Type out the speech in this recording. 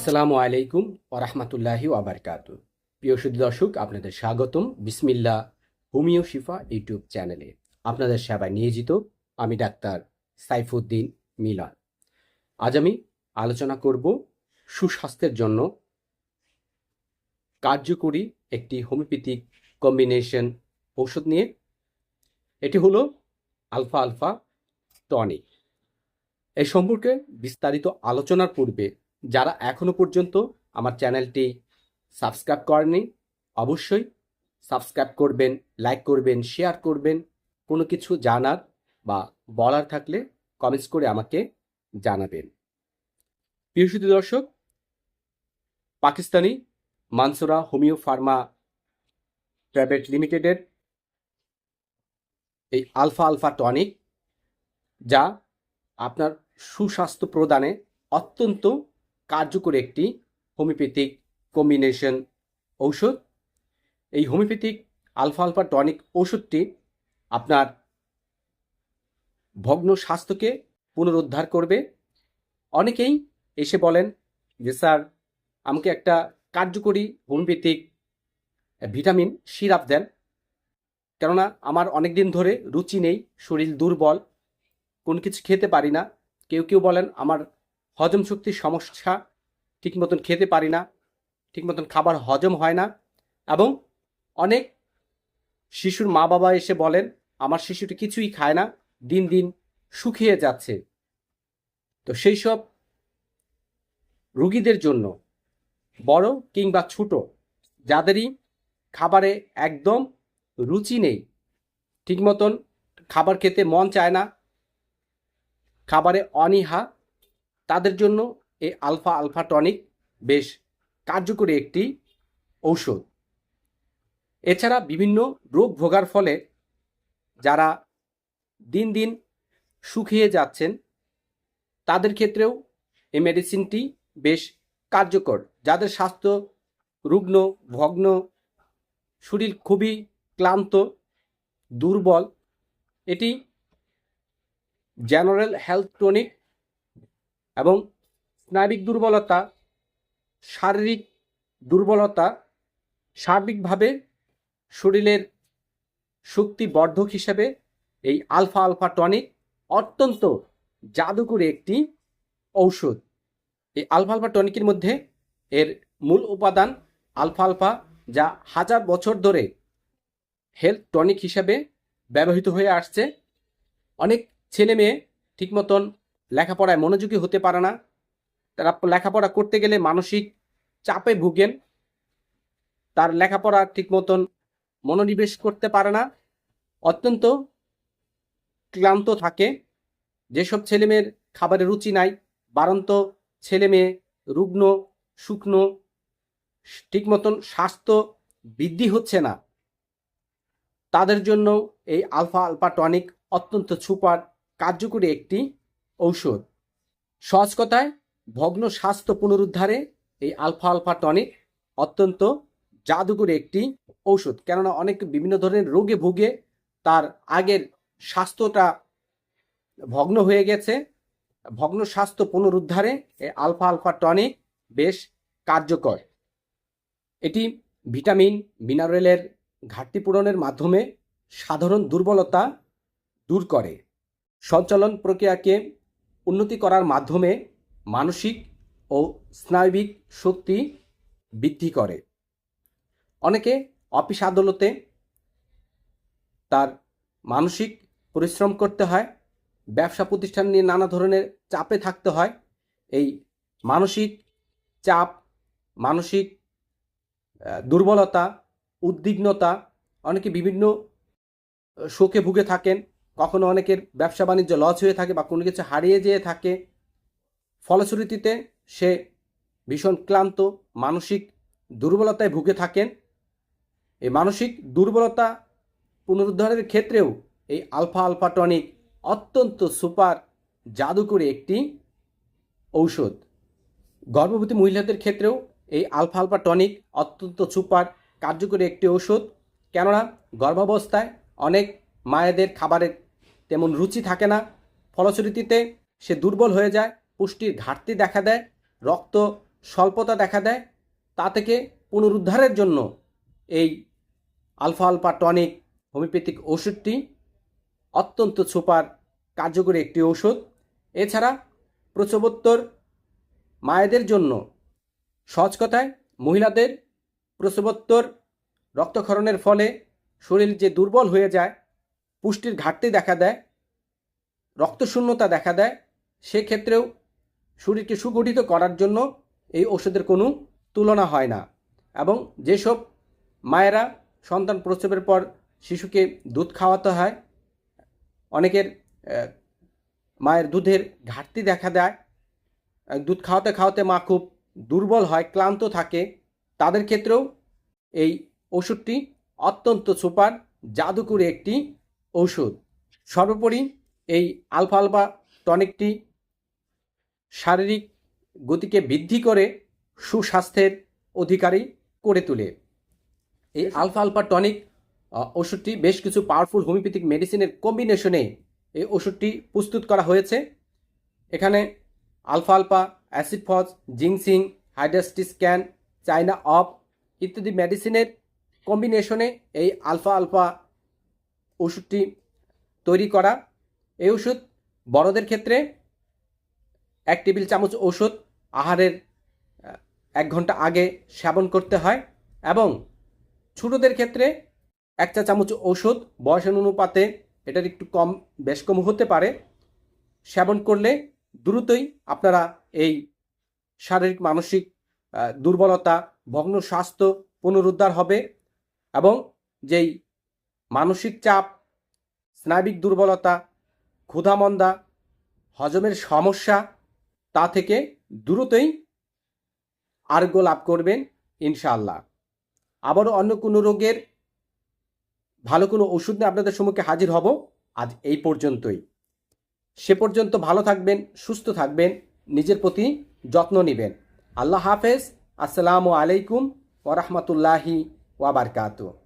আসসালামু আলাইকুম ওরহমতুল্লাহি ওয়াবারকাত প্রিয় সুদী দর্শক, আপনাদের স্বাগতম বিসমিল্লা হোমিও শিফা ইউটিউব চ্যানেলে। আপনাদের সেবায় নিয়োজিত আমি ডাক্তার সাইফুদ্দিন মিলন। আজ আমি আলোচনা করব সুস্বাস্থ্যের জন্য কার্যকরী একটি হোমিওপ্যাথিক কম্বিনেশন ঔষধ নিয়ে। এটি হলো আলফা আলফা টনিক। এই সম্পর্কে বিস্তারিত আলোচনার পূর্বে যারা এখনও পর্যন্ত আমার চ্যানেলটি সাবস্ক্রাইব করেনি, অবশ্যই সাবস্ক্রাইব করবেন, লাইক করবেন, শেয়ার করবেন। কোনো কিছু জানার বা বলার থাকলে কমেন্টস করে আমাকে জানাবেন। প্রিয় দর্শক, Pakistani Mansura homeo pharma private লিমিটেডের এই আলফা আলফা টনিক, যা আপনার সুস্বাস্থ্য প্রদানে অত্যন্ত কার্যকর একটি হোমিওপ্যাথিক কম্বিনেশন ঔষধ। এই হোমিওপ্যাথিক আলফা আলফা টনিক ওষুধটি আপনার ভগ্ন স্বাস্থ্যকে পুনরুদ্ধার করবে। অনেকেই এসে বলেন যে, স্যার, আমাকে একটা কার্যকরী হোমিওপ্যাথিক ভিটামিন, সিরাপ দেন। কেননা আমার অনেক দিন ধরে রুচি নেই, শরীর দুর্বল, কোনো কিছু খেতে পারি না। কেউ কেউ বলেন, আমার হজম শক্তির সমস্যা ঠিক মতন খেতে পারি না, ঠিক মতন খাবার হজম হয় না এবং অনেক শিশুর মা বাবা এসে বলেন, আমার শিশুটি কিছুই খায় না, দিন দিন শুকিয়ে যাচ্ছে। তো সেই সব রুগীদের জন্য, বড় কিংবা ছোট, যাদেরই খাবারে একদম রুচি নেই, ঠিক মতন খাবার খেতে মন চায় না, খাবারে অনীহা তাদের জন্য এই আলফা আলফা টনিক বেশ কার্যকরী একটি ঔষধ। এছাড়া বিভিন্ন রোগ ভোগার ফলে যারা দিন দিন শুকিয়ে যাচ্ছেন, তাদের ক্ষেত্রেও এই মেডিসিনটি বেশ কার্যকর। যাদের স্বাস্থ্য রুগ্ন, ভগ্ন, শরীর খুবই ক্লান্ত, দুর্বল, এটি জেনারেল হেলথ টনিক এবং স্নায়বিক দুর্বলতা, শারীরিক দুর্বলতা সার্বিকভাবে শরীরের শক্তি বর্ধক হিসেবে এই আলফা আলফা টনিক অত্যন্ত জাদুকরী একটি ঔষধ। এই আলফা আলফা টনিকের মধ্যে এর মূল উপাদান আলফা আলফা যা হাজার বছর ধরে হেলথ টনিক হিসাবে ব্যবহৃত হয়ে আসছে। অনেক ছেলে মেয়ে ঠিক মতন লেখাপড়ায় মনোযোগী হতে পারে না। তারা লেখাপড়া করতে গেলে মানসিক চাপে ভুগেন। তার লেখাপড়া ঠিক মতন মনোনিবেশ করতে পারে না। অত্যন্ত ক্লান্ত থাকে। যেসব ছেলেমেয়ের খাবারে রুচি নাই, বারন্ত ছেলে মেয়ে রুগ্ন, শুকনো, ঠিক মতন স্বাস্থ্য বৃদ্ধি হচ্ছে না। তাদের জন্য এই আলফা আলফা টনিক অত্যন্ত সুপার, কার্যকরী একটি ঔষধ। সহজ কথায়, ভগ্ন স্বাস্থ্য পুনরুদ্ধারে এই আলফা আলফা টনিক অত্যন্ত জাদুকরী একটি ঔষধ। কেননা অনেক বিভিন্ন ধরনের রোগে ভুগে তার আগের স্বাস্থ্যটা ভগ্ন হয়ে গেছে। ভগ্ন স্বাস্থ্য পুনরুদ্ধারে এই আলফা আলফা টনিক বেশ কার্যকর। এটি ভিটামিন, মিনারেলের ঘাটতি পূরণের মাধ্যমে সাধারণ দুর্বলতা দূর করে। সঞ্চালন প্রক্রিয়াকে উন্নতি করার মাধ্যমে মানসিক ও স্নায়বিক শক্তি বৃদ্ধি করে। অনেকে অফিস আদালতে তার মানসিক পরিশ্রম করতে হয়, ব্যবসা প্রতিষ্ঠান নিয়ে নানা ধরনের চাপে থাকতে হয়। এই মানসিক চাপ, মানসিক দুর্বলতা, উদ্বিগ্নতা অনেকে বিভিন্ন শোকে ভুগে থাকেন। কখনো অনেকের ব্যবসা বাণিজ্য লস হয়ে থাকে বা কোনো কিছু হারিয়ে যেয়ে থাকে, ফলশ্রুতিতে সে ভীষণ ক্লান্ত, মানসিক দুর্বলতায় ভুগে থাকেন। এই মানসিক দুর্বলতা পুনরুদ্ধারের ক্ষেত্রেও এই আলফা আলফা টনিক অত্যন্ত সুপার জাদুকরী একটি ঔষধ। গর্ভবতী মহিলাদের ক্ষেত্রেও এই আলফা আলফা টনিক অত্যন্ত সুপার কার্যকরী একটি ঔষধ। কেননা গর্ভাবস্থায় অনেক মায়েদের খাবারের তেমন রুচি থাকে না। ফলশ্রুতিতে সে দুর্বল হয়ে যায়, পুষ্টির ঘাটতি দেখা দেয়, রক্ত স্বল্পতা দেখা দেয়। তা থেকে পুনরুদ্ধারের জন্য এই আলফা আলফা টনিক হোমিওপ্যাথিক ওষুধটি অত্যন্ত সুপার কার্যকরী একটি ওষুধ। এছাড়া প্রসবোত্তর মায়েদের জন্য সহজ কথায় মহিলাদের প্রসবোত্তর রক্তক্ষরণের ফলে শরীর যে দুর্বল হয়ে যায় পুষ্টির ঘাটতি দেখা দেয়, রক্তশূন্যতা দেখা দেয়, সেক্ষেত্রেও শরীরকে সুগঠিত করার জন্য এই ওষুধের কোনো তুলনা হয় না। এবং যেসব মায়েরা সন্তান প্রসবের পর শিশুকে দুধ খাওয়াতে হয়, অনেকের মায়ের দুধের ঘাটতি দেখা দেয়। দুধ খাওয়াতে খাওয়াতে মা খুব দুর্বল হয়, ক্লান্ত থাকে। তাদের ক্ষেত্রেও এই ওষুধটি অত্যন্ত সুপার, জাদুকরী একটি ঔষধ। সর্বোপরি এই আলফা আলফা টনিকটি শারীরিক গতিকে বৃদ্ধি করে সুস্বাস্থ্যের অধিকারী করে তোলে। এই আলফা আলফা টনিক ওষুধটি বেশ কিছু পাওয়ারফুল হোমিওপ্যাথিক মেডিসিনের কম্বিনেশনে এই ওষুধটি প্রস্তুত করা হয়েছে। এখানে alpha alpha acid phos, ginseng, hydrastis can China off ইত্যাদি মেডিসিনের কম্বিনেশনে এই আলফা আলফা ওষুধটি তৈরি করা। এই ওষুধ বড়দের ক্ষেত্রে এক টেবিল চামচ ওষুধ আহারের এক ঘণ্টা আগে সেবন করতে হয় এবং ছোটদের ক্ষেত্রে এক চা চামচ ওষুধ বয়সের অনুপাতে এটার একটু কম, বেশ কম হতে পারে। সেবন করলে দ্রুতই আপনারা এই শারীরিক, মানসিক দুর্বলতা, ভগ্ন স্বাস্থ্য পুনরুদ্ধার হবে এবং যেই মানসিক চাপ স্নায়বিক দুর্বলতা, ক্ষুধামন্দা, হজমের সমস্যা, তা থেকে দ্রুতই আরোগ্য লাভ করবেন ইনশাআল্লাহ। আবারও অন্য কোনো রোগের ভালো কোনো ওষুধ নিয়ে আপনাদের সম্মুখে হাজির হব। আজ এই পর্যন্তই। সে পর্যন্ত ভালো থাকবেন, সুস্থ থাকবেন, নিজের প্রতি যত্ন নেবেন। আল্লাহ হাফেজ। আসসালামু আলাইকুম ওরহমতুল্লাহি ওয়াবারকাতু